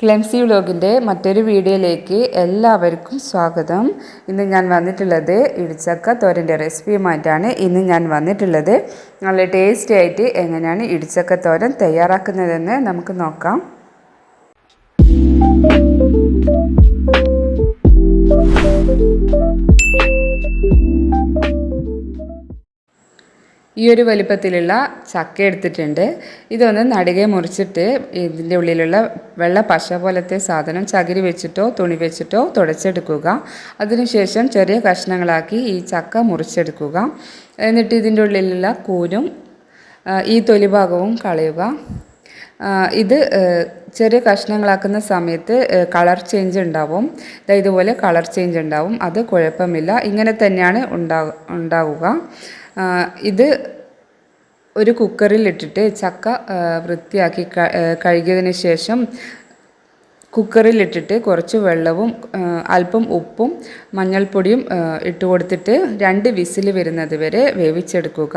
ക്ലെംസി വ്ലോഗിന്റെ മറ്റൊരു വീഡിയോയിലേക്ക് എല്ലാവർക്കും സ്വാഗതം. ഇന്ന് ഞാൻ വന്നിട്ടുള്ളത് ഇടിച്ചക്ക തോരന്റെ റെസിപ്പിയുമായിട്ടാണ്. ഇന്ന് ഞാൻ വന്നിട്ടുള്ളത് നല്ല ടേസ്റ്റി ആയിട്ട് എങ്ങനെയാണ് ഇടിച്ചക്ക തോരൻ തയ്യാറാക്കുന്നതെന്ന് നമുക്ക് നോക്കാം. ഈ ഒരു വലിപ്പത്തിലുള്ള ചക്ക എടുത്തിട്ടുണ്ട്. ഇതൊന്ന് നടുകെ മുറിച്ചിട്ട് ഇതിന്റെ ഉള്ളിലുള്ള വെള്ള പശ പോലത്തെ സാധനം ചകിരി വെച്ചിട്ടോ തുണി വെച്ചിട്ടോ തുടച്ചെടുക്കുക. അതിനുശേഷം ചെറിയ കഷ്ണങ്ങളാക്കി ഈ ചക്ക മുറിച്ചെടുക്കുക. എന്നിട്ട് ഇതിന്റെ ഉള്ളിലുള്ള കൂനും ഈ തൊലി ഭാഗവും കളയുക. ഇത് ചെറിയ കഷ്ണങ്ങളാക്കുന്ന സമയത്ത് കളർ ചേഞ്ച് ഉണ്ടാവും. ഇതുപോലെ കളർ ചേഞ്ച് ഉണ്ടാവും. അത് കുഴപ്പമില്ല. ഇങ്ങനെ തന്നെയാണ് ഉണ്ടാവുക. ഇത് ഒരു കുക്കറിലിട്ടിട്ട് ചക്ക വൃത്തിയാക്കി കഴുകിയതിന് ശേഷം കുക്കറിലിട്ടിട്ട് കുറച്ച് വെള്ളവും അല്പം ഉപ്പും മഞ്ഞൾപ്പൊടിയും ഇട്ട് കൊടുത്തിട്ട് രണ്ട് വിസിൽ വരുന്നത് വരെ വേവിച്ചെടുക്കുക.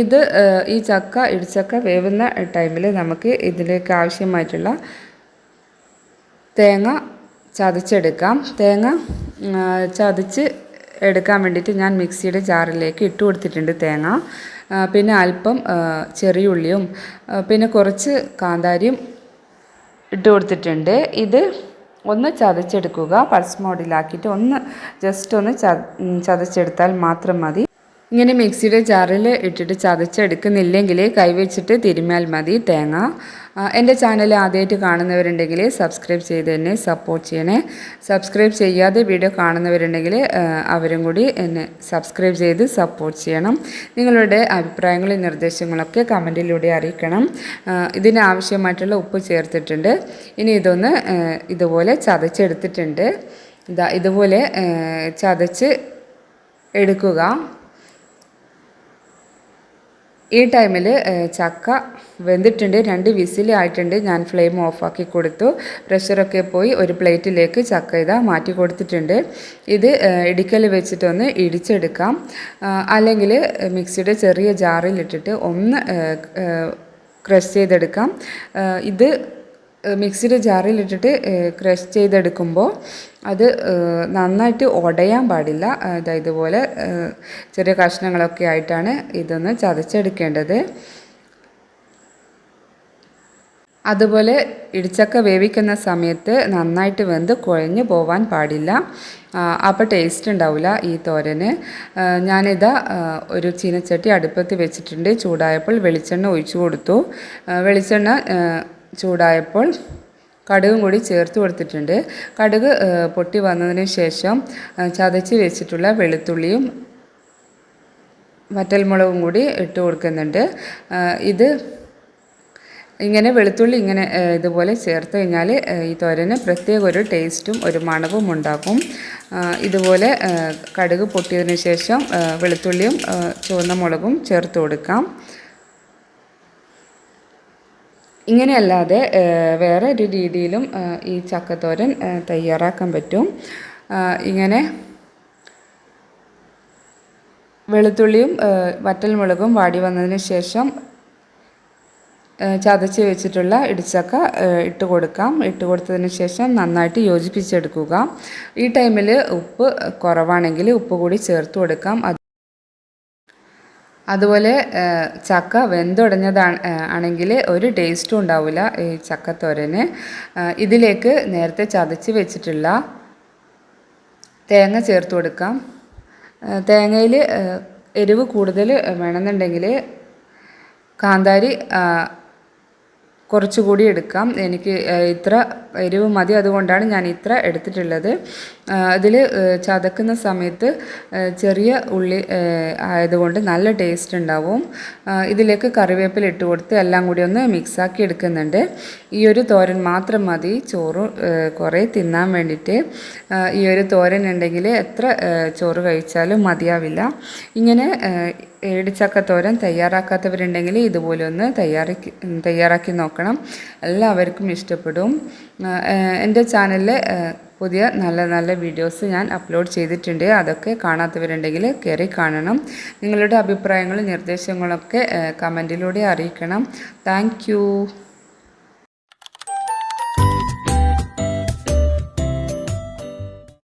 ഇത് ഈ ചക്ക ഇടിച്ചക്ക വേവുന്ന ടൈമിൽ നമുക്ക് ഇതിലേക്ക് ആവശ്യമായിട്ടുള്ള തേങ്ങ ചതച്ചെടുക്കാം. തേങ്ങ ചതച്ച് എടുക്കാൻ വേണ്ടിയിട്ട് ഞാൻ മിക്സിയുടെ ജാറിലേക്ക് ഇട്ട് കൊടുത്തിട്ടുണ്ട് തേങ്ങ. പിന്നെ അല്പം ചെറിയുള്ളിയും പിന്നെ കുറച്ച് കാന്താരിയും ഇട്ട് കൊടുത്തിട്ടുണ്ട്. ഇത് ഒന്ന് ചതച്ചെടുക്കുക. പൾസ് മോഡിലാക്കിയിട്ട് ഒന്ന് ജസ്റ്റ് ഒന്ന് ചതച്ചെടുത്താൽ മാത്രം മതി. ഇങ്ങനെ മിക്സിയുടെ ജാറിൽ ഇട്ടിട്ട് ചതച്ചെടുക്കുന്നില്ലെങ്കിൽ കൈവച്ചിട്ട് തിരുമ്മിയാൽ മതി തേങ്ങ. എന്റെ ചാനൽ ആദ്യമായിട്ട് കാണുന്നവരുണ്ടെങ്കിൽ സബ്സ്ക്രൈബ് ചെയ്ത് തന്നെ സപ്പോർട്ട് ചെയ്യണേ. സബ്സ്ക്രൈബ് ചെയ്യാതെ വീഡിയോ കാണുന്നവരുണ്ടെങ്കിൽ അവരും കൂടി എന്നെ സബ്സ്ക്രൈബ് ചെയ്ത് സപ്പോർട്ട് ചെയ്യണം. നിങ്ങളുടെ അഭിപ്രായങ്ങളും നിർദ്ദേശങ്ങളൊക്കെ കമന്റിലൂടെ അറിയിക്കണം. ഇതിനാവശ്യമായിട്ടുള്ള ഉപ്പ് ചേർത്തിട്ടുണ്ട്. ഇനി ഇതൊന്ന് ഇതുപോലെ ചതച്ചെടുത്തിട്ടുണ്ട്. ഇതാ ഇതുപോലെ ചതച്ച് എടുക്കുക. ഈ ടൈമിൽ ചക്ക വെന്തിട്ടുണ്ട് രണ്ട് വിസിൽ ആയിട്ടുണ്ട് ഞാൻ ഫ്ലെയിം ഓഫാക്കി കൊടുത്തു. പ്രഷറൊക്കെ പോയി ഒരു പ്ലേറ്റിലേക്ക് ചക്ക ഇതാ മാറ്റി കൊടുത്തിട്ടുണ്ട്. ഇത് ഇടിക്കൽ വെച്ചിട്ടൊന്ന് ഇടിച്ചെടുക്കാം. അല്ലെങ്കിൽ മിക്സിയുടെ ചെറിയ ജാറിലിട്ടിട്ട് ഒന്ന് ക്രഷ് ചെയ്തെടുക്കാം. ഇത് മിക്സിയുടെ ജാറിലിട്ടിട്ട് ക്രഷ് ചെയ്തെടുക്കുമ്പോൾ അത് നന്നായിട്ട് ഉടയാൻ പാടില്ല. അതായത് ഇതുപോലെ ചെറിയ കഷ്ണങ്ങളൊക്കെ ആയിട്ടാണ് ഇതൊന്ന് ചതച്ചെടുക്കേണ്ടത്. അതുപോലെ ഇടിച്ചക്ക വേവിക്കുന്ന സമയത്ത് നന്നായിട്ട് വെന്ത് കുഴഞ്ഞു പോവാൻ പാടില്ല. അപ്പോൾ ടേസ്റ്റ് ഉണ്ടാവില്ല ഈ തോരന്. ഞാനിതാ ഒരു ചീനച്ചട്ടി അടുപ്പത്ത് വെച്ചിട്ടുണ്ട്. ചൂടായപ്പോൾ വെളിച്ചെണ്ണ ഒഴിച്ചു കൊടുത്തു. വെളിച്ചെണ്ണ ചൂടായപ്പോൾ കടുകും കൂടി ചേർത്ത് കൊടുത്തിട്ടുണ്ട്. കടുക് പൊട്ടി വന്നതിന് ശേഷം ചതച്ച് വെച്ചിട്ടുള്ള വെളുത്തുള്ളിയും വറ്റൽമുളകും കൂടി ഇട്ട് കൊടുക്കുന്നുണ്ട്. ഇത് ഇങ്ങനെ വെളുത്തുള്ളി ഇങ്ങനെ ഇതുപോലെ ചേർത്ത് കഴിഞ്ഞാൽ ഈ തോരന് പ്രത്യേക ഒരു ടേസ്റ്റും ഒരു മണവും ഉണ്ടാക്കും. ഇതുപോലെ കടുക് പൊട്ടിയതിന് ശേഷം വെളുത്തുള്ളിയും ചുവന്ന മുളകും ചേർത്ത് കൊടുക്കാം. ഇങ്ങനെയല്ലാതെ വേറെ ഒരു രീതിയിലും ഈ ചക്കത്തോരൻ തയ്യാറാക്കാൻ പറ്റും. ഇങ്ങനെ വെളുത്തുള്ളിയും വറ്റൽമുളകും വാടി വന്നതിന് ശേഷം ചതച്ച് വെച്ചിട്ടുള്ള ഇടിച്ചക്ക ഇട്ട് കൊടുക്കാം. ഇട്ട് കൊടുത്തതിന് ശേഷം നന്നായിട്ട് യോജിപ്പിച്ചെടുക്കുക. ഈ ടൈമിൽ ഉപ്പ് കുറവാണെങ്കിൽ ഉപ്പ് കൂടി ചേർത്ത് കൊടുക്കാം. അതുപോലെ ചക്ക വെന്തുടഞ്ഞതാണ് ആണെങ്കിൽ ഒരു ടേസ്റ്റും ഉണ്ടാവില്ല ഈ ചക്കത്തോരന് ഇതിലേക്ക് നേരത്തെ ചതച്ച് വെച്ചിട്ടുള്ള തേങ്ങ ചേർത്ത് കൊടുക്കാം. തേങ്ങയിൽ എരിവ് കൂടുതൽ വേണമെന്നുണ്ടെങ്കിൽ കാന്താരി കുറച്ചുകൂടി എടുക്കാം. എനിക്ക് ഇത്ര എരിവ് മതി അതുകൊണ്ടാണ് ഞാൻ ഇത്ര എടുത്തിട്ടുള്ളത്. അതിൽ ചതക്കുന്ന സമയത്ത് ചെറിയ ഉള്ളി ആയതുകൊണ്ട് നല്ല ടേസ്റ്റ് ഉണ്ടാവും. ഇതിലേക്ക് കറിവേപ്പില ഇട്ട് കൊടുത്ത് എല്ലാം കൂടി ഒന്ന് മിക്സാക്കി എടുക്കുന്നുണ്ട്. ഈ ഒരു തോരൻ മാത്രം മതി. ചോറ് കുറേ തിന്നാൻ വേണ്ടിയിട്ട് ഈ ഒരു തോരൻ ഉണ്ടെങ്കിൽ എത്ര ചോറ് കഴിച്ചാലും മതിയാവില്ല. ഇങ്ങനെ ഏടിച്ചക്ക തോരൻ തയ്യാറാക്കാത്തവരുണ്ടെങ്കിൽ ഇതുപോലെ ഒന്ന് തയ്യാറാക്കി തയ്യാറാക്കി നോക്കണം. എല്ലാവർക്കും ഇഷ്ടപ്പെടും. എന്റെ ചാനലിൽ പുതിയ നല്ല നല്ല വീഡിയോസ് ഞാൻ അപ്ലോഡ് ചെയ്തിട്ടുണ്ട്. അതൊക്കെ കാണാത്തവരുണ്ടെങ്കിൽ കയറി കാണണം. നിങ്ങളുടെ അഭിപ്രായങ്ങളും നിർദ്ദേശങ്ങളൊക്കെ കമന്റിലൂടെ അറിയിക്കണം. താങ്ക്